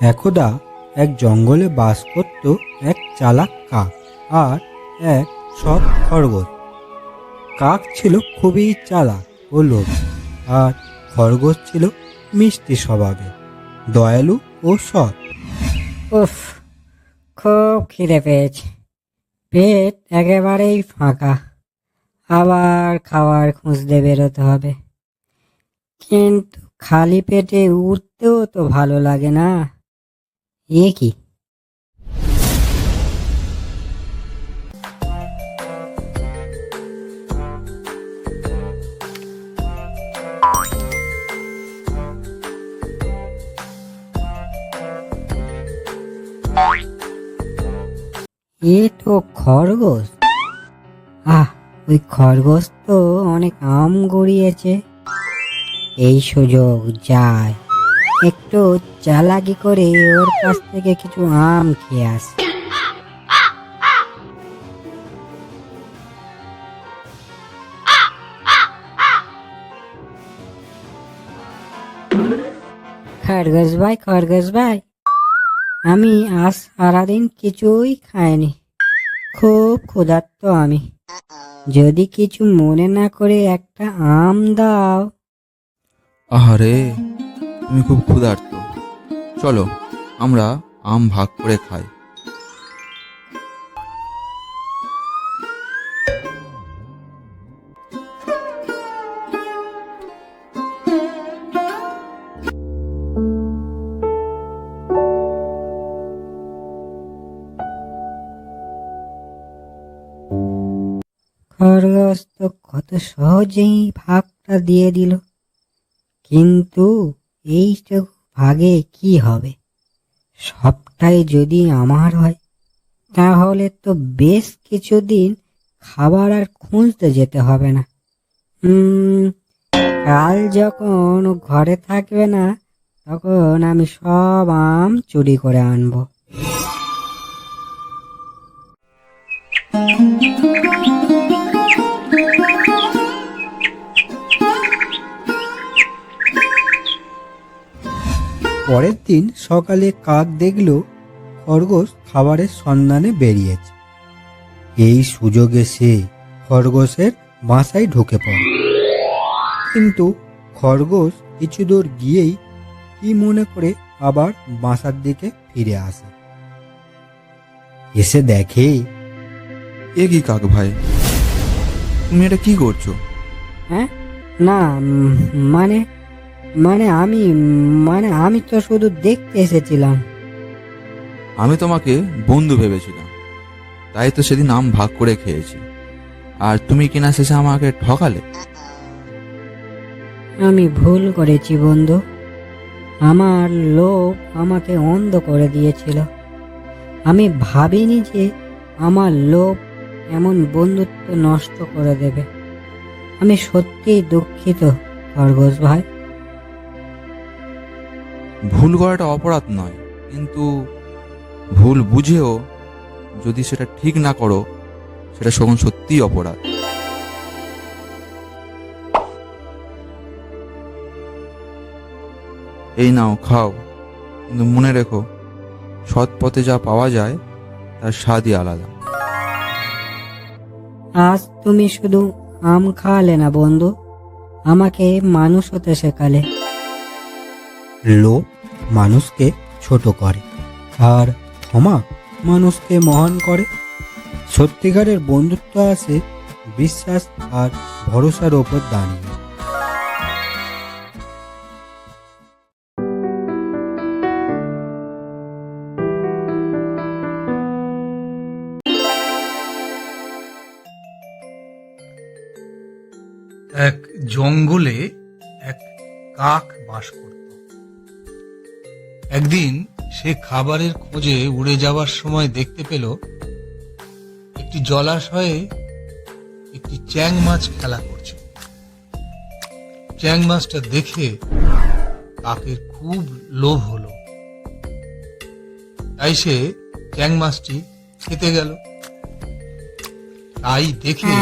একদা এক জঙ্গলে বাস করত এক চালাক কাক আর এক সৎ খরগোশ। কাক ছিল খুবই চালাক ও লোভী আর খরগোশ ছিল মিষ্টি স্বভাবে দয়ালু ও সৎ। উফ, খুব খিদে পেয়েছে। পেট একেবারেই ফাঁকা। আবার খাবার খুঁজতে বেরোতে হবে। কিন্তু খালি পেটে উঠতেও তো ভালো লাগে না। এ কি এ তো খরগোশ? আহ, ওই খরগোশ তো অনেক আম গড়িয়েছে। এই সুযোগ যায়। একটু চালাকি করে ওর কাছ থেকে কিছু আম খেয়ে আসি। খরগোশ ভাই খরগোশ ভাই, আমি আজ সারাদিন কিছুই খাইনি। খুব ক্ষুধার্ত আমি। যদি কিছু মনে না করে একটা আম দাও। আহারে তুমি খুব ক্ষুধার্ত। চলো, আমরা আম ভাগ করে খাই। খরগোশ তো কত সহজেই ভাগটা দিয়ে দিল। কিন্তু এইটুকু ভাগে কি হবে? সবটাই যদি আমার হয়, তাহলে তো বেশ কিছুদিন খাবার আর খুঁজতে যেতে হবে না। কাল যখন ঘরে থাকবে না, তখন আমি সব আম চুরি করে আনব। পরের দিন সকালে কাক দেখল খরগোশ খাবারের সন্ধানে বেরিয়েছে। এই সুযোগে সে খরগোশের বাসায় ঢুকে পড়ে। কিন্তু খরগোশ কিছু দূর গিয়েই কি মনে করে আবার বাসার দিকে ফিরে আসে। এসে দেখে এ কি কাক ভাই? তুমি এটা কি করছ? হ্যাঁ? না মানে মানে আমি মানে আমি তো শুধু দেখতে এসেছিলাম। আমি তোমাকে বন্ধু ভেবেছিলাম। তাই তো সেদিন আম ভাগ করে খেয়েছি। আর তুমি কিনা শেষে আমাকে ঠকালে? আমি ভুল করেছি বন্ধু। আমার লোভ আমাকে অন্ধ করে দিয়েছিল। আমি ভাবিনি যে আমার লোভ এমন বন্ধুত্ব নষ্ট করে দেবে। আমি সত্যিই দুঃখিত খরগোশ ভাই। ভুল করাটা অপরাধ নয় কিন্তু ভুল বুঝেও যদি সেটা ঠিক না করো সেটা তখন সত্যিই অপরাধ। এই নাও খাও কিন্তু মনে রেখো সৎ পথে যা পাওয়া যায় তার স্বাদই আলাদা। আজ তুমি শুধু আম খাওয়ালে না বন্ধু আমাকে মানুষ হতে শেখালে। লোভ মানুষকে ছোট করে। আর ক্ষমা মানুষকে মহান করে। সত্যিকারের বন্ধুত্ব আসে বিশ্বাস আর ভরসার ওপর দাঁড়িয়ে। এক জঙ্গলে এক কাক বাস করত একদিন সে খাবারের খোঁজে উড়ে যাওয়ার সময় দেখতে পেল একটি জলাশয়ে একটি চ্যাং মাছ খেলা করছে। চ্যাং মাছটা দেখে কাকের খুব লোভ হলো। তাই সে চ্যাং মাছটি খেতে গেল। তাই দেখে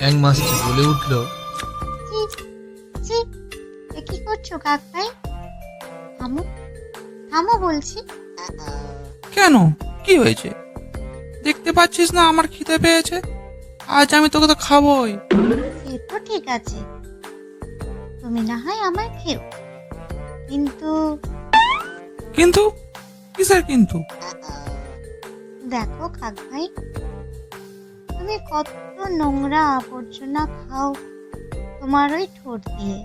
চ্যাং মাছটি বলে উঠল কি করছ কাক ভাই থামো থামো বলছি। কেন? কি হয়েছে? দেখতে পাচ্ছিস না আমার খিদে পেয়েছে। আজ আমি তোকে তো খাবোই। সে তো ঠিক আছে। তুমি না হয় আমার খেও। কিন্তু কিন্তু? কিসের কিন্তু? দেখো কাক ভাই তুমি কত নোংরা আবর্জনা খাও তোমার ওই ঠোঁট দিয়ে।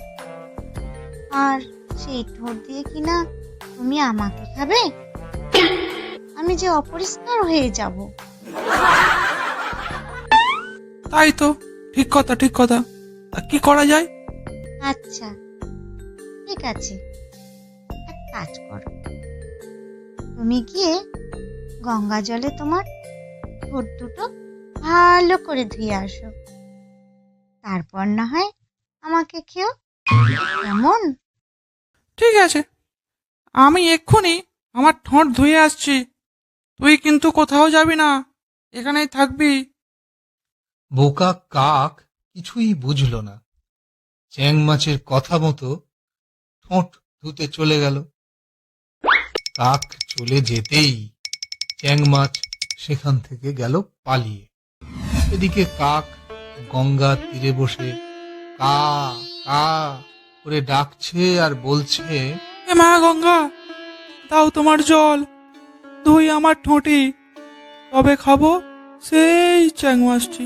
আর সেই ঠোঁট দিয়ে কিনা তুমি আমাকে খাবে? আমি যে অপরিষ্কার হয়ে যাব। তাই তো ঠিক কথা ঠিক কথা। তা কি করা যায়? আচ্ছা ঠিক আছে। এক কাজ করো। তুমি গিয়ে গঙ্গা জলে তোমার ঠোঁট দুটো ভালো করে ধুয়ে আসো। তারপর না হয় আমাকে খেও কেমন? ঠিক আছে। আমি এক্ষুনি আমার ঠোঁট ধুয়ে আসছি। তুই কিন্তু কোথাও যাবি না। এখানেই থাকবি। বোকা কাক কিছুই বুঝল না। চ্যাং মাছের কথা মতো ঠোঁট ধুতে চলে গেল। কাক চলে যেতেই চ্যাং মাছ সেখান থেকে গেল পালিয়ে। এদিকে কাক গঙ্গার তীরে বসে কা কা করে ডাকছে আর বলছে এ মা গঙ্গা দাও তোমার জল ধুই আমার ঠোঁটি তবে খাব? সেই চ্যাং মাছটি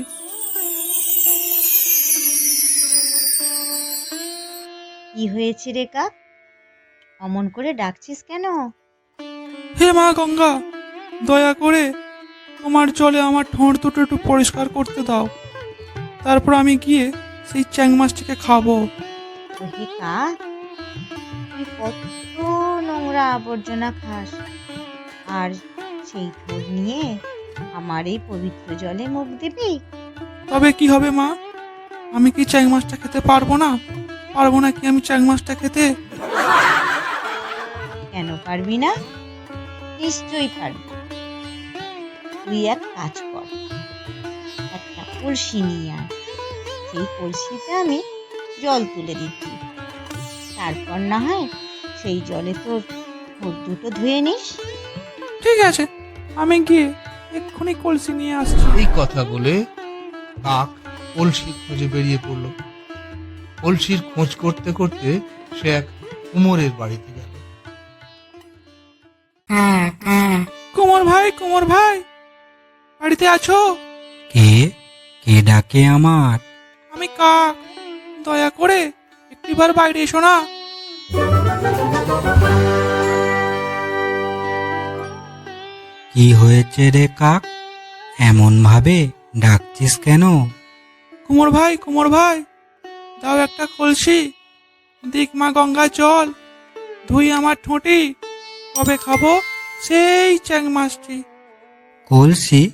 কি হয়েছে রে কাক? অমন করে ডাকছিস কেন? হে মা গঙ্গা দয়া করে তোমার জলে আমার ঠোঁট দুটো একটু পরিষ্কার করতে দাও। তারপর আমি গিয়ে সেই চ্যাং মাছটিকে খাব কাক তুই কত নোংরা আবর্জনা খাস। আর সেই ঠোঁট নিয়ে আমার এই পবিত্র জলে মুখ দিবি? তবে কি হবে মা? আমি কি চ্যাং মাছটা খেতে পারব না? পারব না কি আমি চ্যাং মাছটা খেতে? কেন পারবি না? নিশ্চয়ই পারবি। তুই এক কাজ কর। একটা কলসি নিয়ে আয়। সেই কলসিতে আমি জল তুলে দিচ্ছি। তারপর না হয় সেই জলে তোর ঠোঁট দুটো ধুয়ে নিস। ঠিক আছে আমি গিয়ে এক্ষুনি কলসি নিয়ে আসছি। এই কথা বলে কাক কলসির খোঁজে বেরিয়ে পড়ল। কলসির খোঁজ করতে করতে সে এক কুমোরের বাড়িতে গেল। কুমোর ভাই কুমোর ভাই বাড়িতে আছো? কে? কে ডাকে আমার? আমি কাক। দয়া করে একটিবার বাইরে এসো না। কি হয়েছে রে কাক? এমন ভাবে ডাকছিস কেন? কুমোর ভাই কুমোর ভাই দাও একটা কলসি। দিক মা গঙ্গা জল ধুই আমার ঠোঁটি। কবে খাব? সেই চ্যাং মাছটি। কলসি?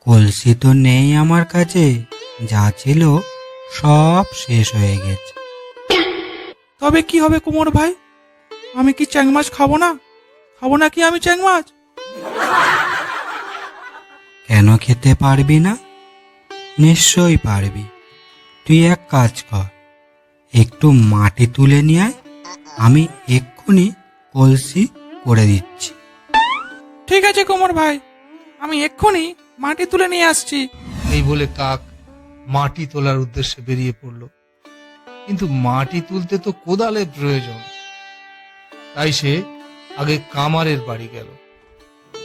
কলসি তো নেই আমার কাছে যা ছিল সব শেষ হয়ে গেছে। তবে কি হবে কুমোর ভাই? আমি কি চ্যাং মাছ খাব না? খাব না কি আমি চ্যাং মাছ কেন খেতে পারবি না? নিশ্চয়ই পারবি। তুই এক কাজ কর একটু মাটি তুলে নিয়ে আয় আমি এক্ষুনি কলসি করে দিচ্ছি। ঠিক আছে কুমোর ভাই আমি এক্ষুনি মাটি তুলে নিয়ে আসছি। এই বলে কাক মাটি তোলার উদ্দেশ্যে বেরিয়ে পড়ল। কিন্তু মাটি তুলতে তো কোদালের প্রয়োজন। তাই সে আগে কামারের বাড়ি গেল।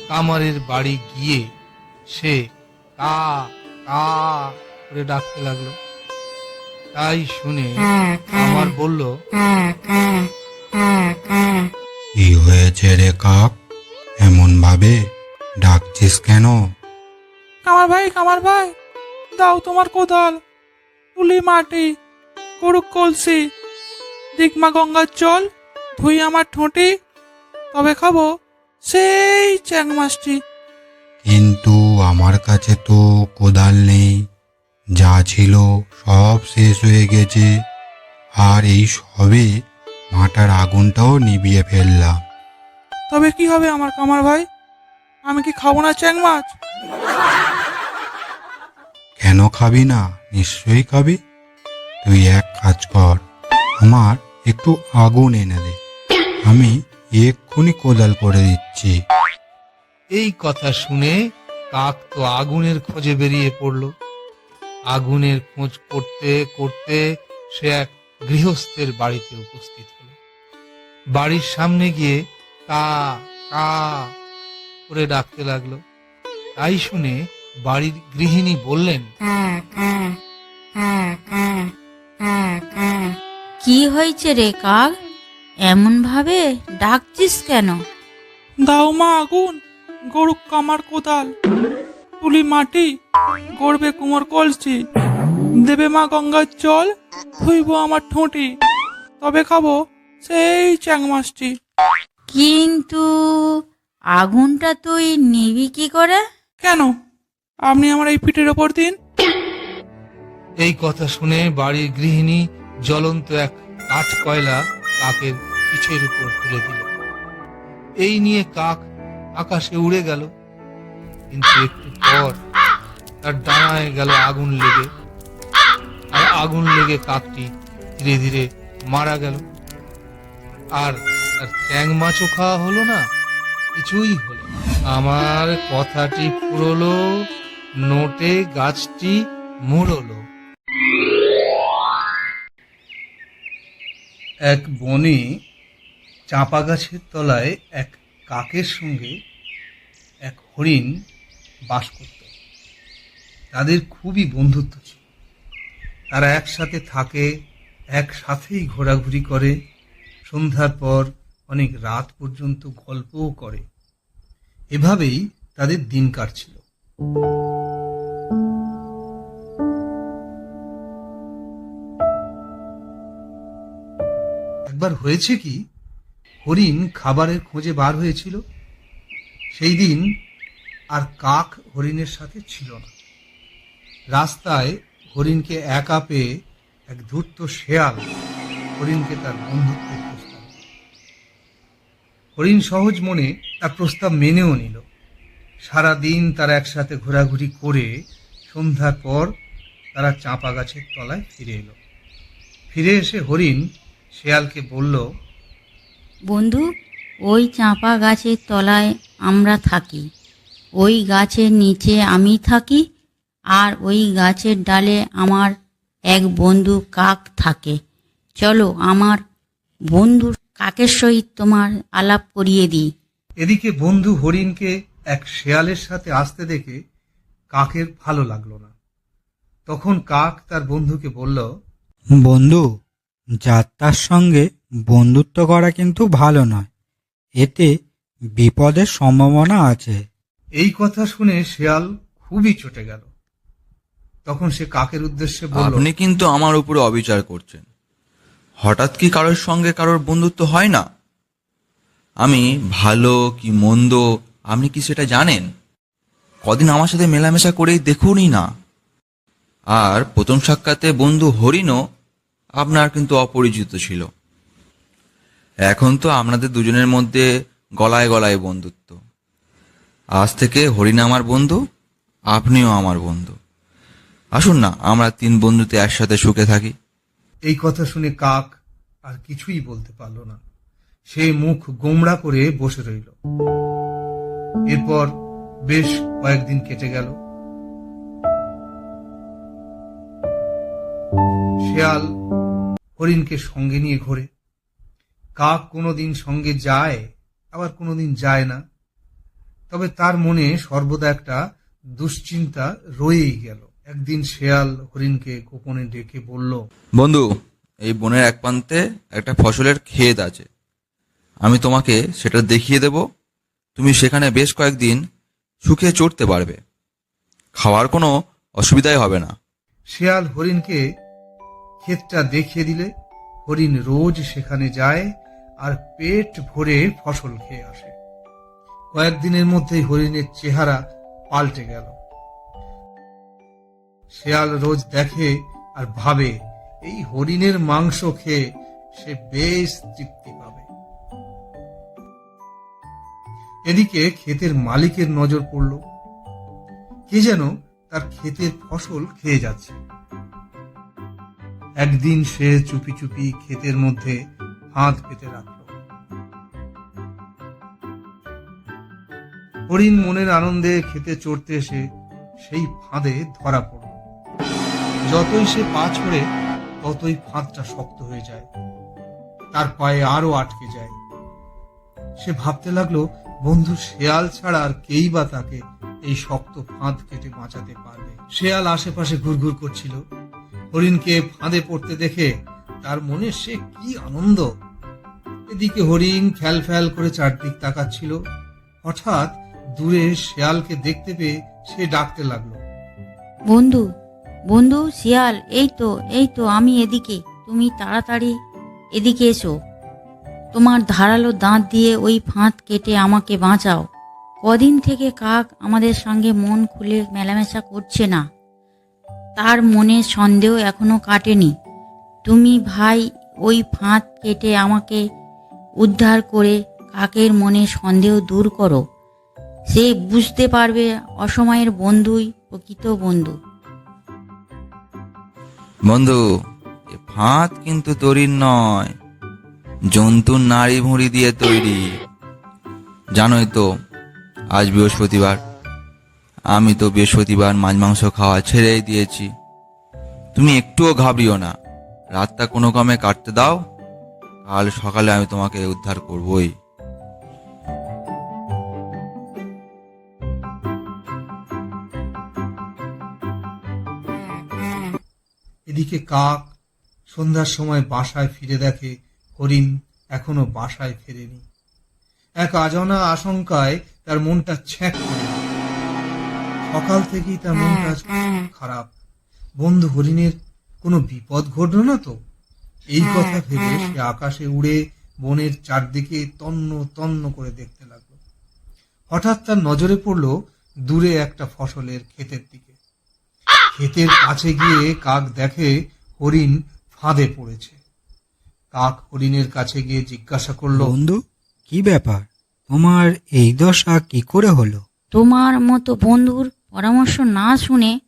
কামারের বাড়ি গিয়ে সে কা কা করে ডাকতে লাগল। তাই শুনে কামার বলল কি হয়েছে রে কাক? এমন ভাবে ডাকছিস কেন? কামার ভাই কামার ভাই দাও তোমার কোদাল তুলি মাটি করুক কলসি। দিকমা গঙ্গার জল ধুই আমার ঠোঁটে তবে খাব সেই চ্যাং মাছটি। কিন্তু আমার কাছে তো কোদাল নেই যা ছিল সব শেষ হয়ে গেছে। আর এই সবে মাটার আগুনটাও নিভিয়ে ফেললাম। তবে কি হবে আমার কামার ভাই? আমি কি খাব না চ্যাং মাছ? কেন খাবি না? নিশ্চয়ই খাবি। তুই এক কাজ কর আমার একটু আগুন এনে দে। আমি এক্ষুনি কোদাল করে দিচ্ছি। এই কথা শুনে কাক তো আগুনের খোঁজে বেরিয়ে পড়ল। আগুনের খোঁজ করতে করতে সে এক গৃহস্থের বাড়িতে উপস্থিত হলো। বাড়ির সামনে গিয়ে কা কা করে ডাকতে লাগল। তাই শুনে বাড়ির গৃহিণী বললেন কি হয়েছে রে কাক? এমন ভাবে ডাকছিস কেন? দাও মা আগুন গরুক কামার কোদাল তুলি মাটি গড়বে কুমোর কলসি দেবে মা গঙ্গার জল ধুইব আমার ঠোঁটি তবে খাব সেই চ্যাং মাছটি কিন্তু আগুনটা তুই নিবি কি করে? কেন? আপনি আমার এই পিঠের ওপর দিন। এই কথা শুনে বাড়ির গৃহিণী জ্বলন্ত এক কাঠ কয়লা কাকের পিঠের উপর তুলে দিল। এই নিয়ে কাক আকাশে উড়ে গেল। কিন্তু একটু পর তার ডানায় গেল আগুন লেগে। আর আগুন লেগে কাকটি ধীরে ধীরে মারা গেল। আর তার চ্যাং মাছও খাওয়া হলো না, কিছুই হলো আমার কথাটি ফুরলো নোটে গাছটি মুড়লো। এক বনে চাঁপা গাছের তলায় এক কাকের সঙ্গে এক হরিণ বাস করত। তাদের খুবই বন্ধুত্ব ছিল। তারা একসাথে থাকে, একসাথেই ঘোরাঘুরি করে। সন্ধ্যার পর অনেক রাত পর্যন্ত গল্পও করে। এভাবেই তাদের দিন কাটছিল। একবার হয়েছে কি হরিণ খাবারের খোঁজে বার হয়েছিল? সেই দিন আর কাক হরিণের সাথে ছিল না। রাস্তায় হরিণকে একা পেয়ে এক ধূর্ত শেয়াল হরিণকে তার বন্ধুত্বের প্রস্তাব হরিণ সহজ মনে তার প্রস্তাব মেনেও নিল। সারা দিন তারা একসাথে ঘোরাঘুরি করে সন্ধ্যার পর তারা চাঁপা গাছের তলায় ফিরে এলো। ফিরে এসে হরিণ শেয়ালকে বলল বন্ধু ওই চাঁপা গাছের তলায় আমরা থাকি। ওই গাছের নিচে আমি থাকি আর ওই গাছের ডালে আমার এক বন্ধু কাক থাকে। চলো আমার বন্ধুর কাকের সহিত তোমার আলাপ করিয়ে দিই। এদিকে বন্ধু হরিণকে এক শেয়ালের সাথে আসতে দেখে কাকের ভালো লাগল না। তখন কাক তার বন্ধুকে বলল বন্ধু যাত্রার সঙ্গে বন্ধুত্ব করা কিন্তু ভালো নয়। এতে বিপদের সম্ভাবনা আছে। এই কথা শুনে শেয়াল খুবই চটে গেল। তখন সে কাকের উদ্দেশ্যে বলল আপনি কিন্তু আমার উপরে অবিচার করছেন। হঠাৎ কি কারোর সঙ্গে কারোর বন্ধুত্ব হয় না? আমি ভালো কি মন্দ আপনি কি সেটা জানেন? কদিন আমার সাথে মেলামেশা করেই দেখুনই না। আর প্রথম সাক্ষাতে বন্ধু হরিণও আপনার কিন্তু অপরিচিত ছিল। এখন তো আপনাদের দুজনের মধ্যে গলায় গলায় বন্ধুত্ব। আজ থেকে হরিণ আমার বন্ধু, আপনিও আমার বন্ধু। আসুন না, আমরা তিন বন্ধুতে একসাথে সুখে থাকি। এই কথা শুনে কাক আর কিছুই বলতে পারল না। সে মুখ গোমড়া করে বসে রইল। এরপর বেশ কয়েকদিন কেটে গেল। শেয়াল হরিণকে সঙ্গে নিয়ে ঘোরে। কাক কোনোদিন সঙ্গে যায় আবার কোনোদিন যায় না। তবে তার মনে সর্বদা একটা দুশ্চিন্তা রয়েই গেল। একদিন শেয়াল হরিণকে গোপনে ডেকে বলল বন্ধু এই বনের এক প্রান্তে একটা ফসলের ক্ষেত আছে। আমি তোমাকে সেটা দেখিয়ে দেব। তুমি সেখানে বেশ কয়েকদিন সুখে চড়তে পারবে। খাওয়ার কোনো অসুবিধাই হবে না। শেয়াল হরিণকে ক্ষেতটা দেখিয়ে দিলে হরিণ রোজ সেখানে যায় আর পেট ভরে ফসল খেয়ে আসে। কয়েকদিনের মধ্যেই হরিণের চেহারা পাল্টে গেল। শেয়াল রোজ দেখে আর ভাবে, এই হরিণের মাংস খেয়ে সে বেশ তৃপ্তি পাবে। এদিকে ক্ষেতের মালিকের নজর পড়ল। কে যেন তার ক্ষেতের ফসল খেয়ে যাচ্ছে। একদিন সে চুপি চুপি ক্ষেতের মধ্যে হাত পেতে রাখল হরিণ মনের আনন্দে খেতে চড়তে এসে সেই ফাঁদে ধরা পড়ল। যতই সে পা ছড়ে, ততই ফাঁদটা শক্ত হয়ে যায়। তার পায়ে আরও আটকে যায়। সে ভাবতে লাগল, বন্ধু, শেয়াল ছাড়া আর কেই বা তাকে এই শক্ত ফাঁদ কেটে বাঁচাতে পারবে? শেয়াল আশেপাশে ঘুরঘুর করছিল। হরিণকে ফাঁদে পড়তে দেখে তার মনে সে কি আনন্দ। এদিকে হরিণ ফ্যাল ফ্যাল করে চারদিক তাকাচ্ছিল। হঠাৎ দূরে শেয়ালকে দেখতে পেয়ে সে ডাকতে লাগল। বন্ধু বন্ধু, শিয়াল, এই তো এই তো, আমি এদিকে, তুমি তাড়াতাড়ি এদিকে এসো। তোমার ধারালো দাঁত দিয়ে ওই ফাঁদ কেটে আমাকে বাঁচাও। কদিন থেকে কাক আমাদের সঙ্গে মন খুলে মেলামেশা করছে না। তার মনে সন্দেহ এখনও কাটেনি। তুমি ভাই, ওই ফাঁদ কেটে আমাকে উদ্ধার করে কাকের মনে সন্দেহ দূর করো। সে বুঝতে পারবে অসময়ের বন্ধুই প্রকৃত বন্ধু। বন্ধু ফাঁদ কিন্তু তৈরির নয়, জন্তুর নাড়ি ভুঁড়ি দিয়ে তৈরি। জানোই তো, আজ বৃহস্পতিবার। আমি তো বৃহস্পতিবার মাছ মাংস খাওয়া ছেড়েই দিয়েছি। তুমি একটুও ঘাবড়িও না। রাতটা কোনো কমে কাটতে দাও। কাল সকালে আমি তোমাকে উদ্ধার করবই। এদিকে কাক সন্ধ্যার সময় বাসায় ফিরে দেখে হরিণ এখনও বাসায় ফেরেনি। এক অজানা আশঙ্কায় তার মনটা ছ্যাঁক করে। সকাল থেকেই তার মনটা আজ খুব খারাপ। বন্ধু হরিণের কোনো বিপদ ঘটল না তো? এই কথা ভেবে সে আকাশে উড়ে বনের চারদিকে তন্ন তন্ন করে দেখতে লাগল। হঠাৎ তার নজরে পড়ল দূরে একটা ফসলের ক্ষেতের দিকে। ক্ষেতের কাছে গিয়ে কাক দেখে হরিণ ফাঁদে পড়েছে। কাক হরিণের কাছে গিয়ে জিজ্ঞাসা করল বন্ধু কি ব্যাপার? তোমার এই দশা কি করে হলো? তোমার মতো বন্ধুর পরামর্শ না শুনে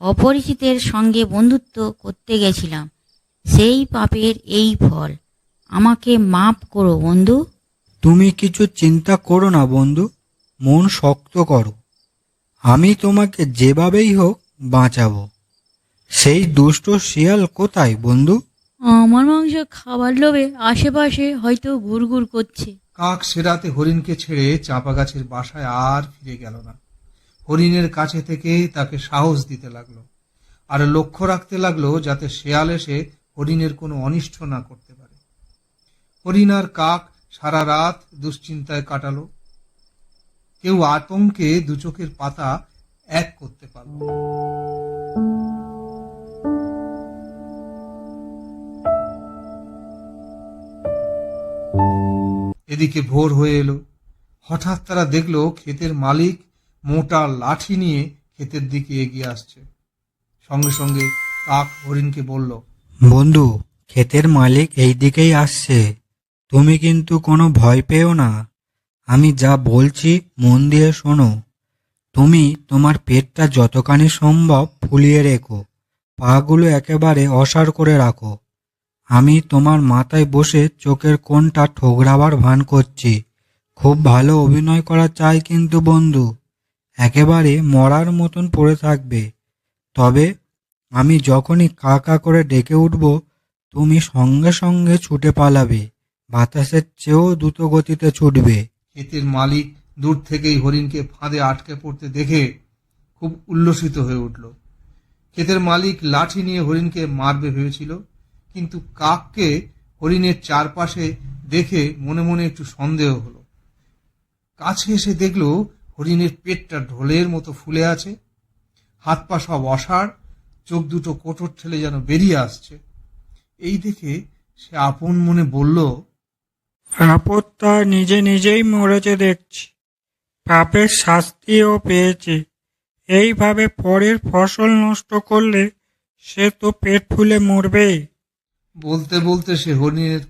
অপরিচিতের সঙ্গে বন্ধুত্ব করতে গেছিলাম। সেই পাপের এই ফল। আমাকে মাপ করো বন্ধু। তুমি কিছু চিন্তা করো না বন্ধু মন শক্ত করো। আমি তোমাকে যেভাবেই হোক বাঁচাবো। সেই দুষ্ট শিয়াল কোথায় বন্ধু? আমার মাংস খাবার লোভে আশেপাশে হয়তো গুড়গুড় করছে। কাক সেরাতে হরিণকে ছেড়ে চাঁপা গাছের বাসায় আর ফিরে গেল না। হরিণের কাছে থেকে তাকে সাহস দিতে লাগল। আর লক্ষ্য রাখতে লাগল যাতে শেয়াল এসে হরিণের কোনো অনিষ্ট না করতে পারে। হরিণ আর কাক সারা রাত দুশ্চিন্তায় কাটালো। কেউ আতঙ্কে দু চোখের পাতা এক করতে পারল এদিকে ভোর হয়ে এলো। হঠাৎ তারা দেখল ক্ষেতের মালিক মোটা লাঠি নিয়ে ক্ষেতের দিকে এগিয়ে আসছে। সঙ্গে সঙ্গে কাক হরিণকে বলল, বন্ধু, ক্ষেতের মালিক এই দিকেই আসছে। তুমি কিন্তু কোনো ভয় পেও না। আমি যা বলছি মন দিয়ে শোনো। তুমি তোমার পেটটা যতখানি সম্ভব ফুলিয়ে রেখো। পাগুলো একেবারে অসার করে রাখো। আমি তোমার মাথায় বসে চোখের কোনটা ঠোকরাবার ভান করছি। খুব ভালো অভিনয় করা চাই কিন্তু বন্ধু। একেবারে মরার মতন পড়ে থাকবে। তবে আমি যখনই কা কা করে ডেকে উঠব, তুমি সঙ্গে সঙ্গে ছুটে পালাবে। বাতাসের চেয়েও দ্রুত গতিতে ছুটবে। ক্ষেতের মালিক দূর থেকেই হরিণকে ফাঁদে আটকে পড়তে দেখে খুব উল্লসিত হয়ে উঠল। ক্ষেতের মালিক লাঠি নিয়ে হরিণকে মারবে ভেবেছিল, কিন্তু কাককে হরিণের চারপাশে দেখে মনে মনে একটু সন্দেহ হলো। কাছে এসে দেখল হরিণের পেটটা ঢোলের মতো ফুলে আছে। হাত পা সব অসাড় চোখ দুটো কোটর ঠেলে যেন বেরিয়ে আসছে। এই দেখে সে আপন মনে বলল আপত্তা নিজে নিজেই মরেছে দেখছি। পাপের শাস্তিও পেয়েছে। এইভাবে পরের ফসল নষ্ট করলে সে তো পেট ফুলে মরবে বলতে বলতে সে হরিণের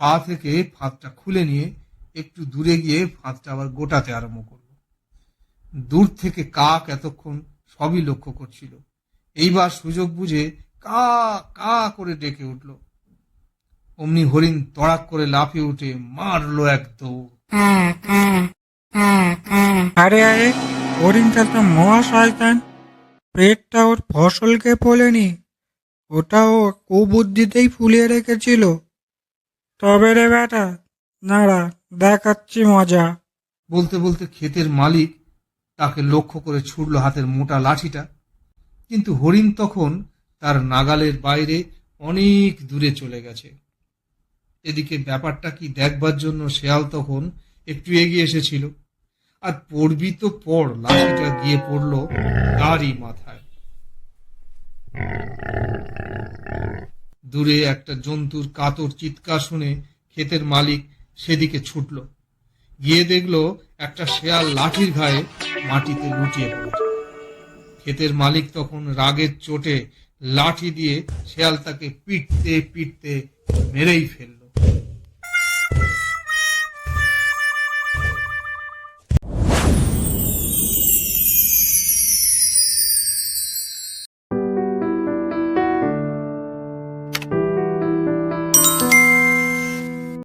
পা থেকে ফাঁদটা খুলে নিয়ে একটু দূরে গিয়ে ফাঁদটা আবার গোটাতে আরম্ভ করল। দূর থেকে কাক এতক্ষণ সবই লক্ষ্য করছিল। এইবার সুযোগ বুঝে কা কা করে ডেকে উঠল। অমনি হরিণ তড়াক করে লাফিয়ে উঠে মারলো এক দৌড়। আরে আরে হরিণটা তো মহা শয়তান। পেটটা ওর ফসলকে ফোলেনি। ওটা ও কুবুদ্ধিতেই ফুলিয়ে রেখেছিল। তবে রে বেটা নাড়া দেখাচ্ছি মজা। বলতে বলতে ক্ষেতের মালিক তাকে লক্ষ্য করে ছুড়ল হাতের মোটা লাঠিটা। কিন্তু হরিণ তখন তার নাগালের বাইরে অনেক দূরে চলে গেছে। এদিকে ব্যাপারটা কি দেখবার জন্য শেয়াল তখন একটু এগিয়ে এসেছিল। আর পড়বি তো পড়, লাঠিটা গিয়ে পড়ল তারই মাথায়। দূরে একটা জন্তুর কাতর চিৎকার শুনে ক্ষেতের মালিক সেদিকে ছুটল। গিয়ে দেখল একটা শেয়াল লাঠির ঘায়ে মাটিতে লুটিয়ে পড়েছে। ক্ষেতের মালিক তখন রাগের চোটে লাঠি দিয়ে শেয়াল তাকে পিটতে পিটতে মেরেই ফেলল।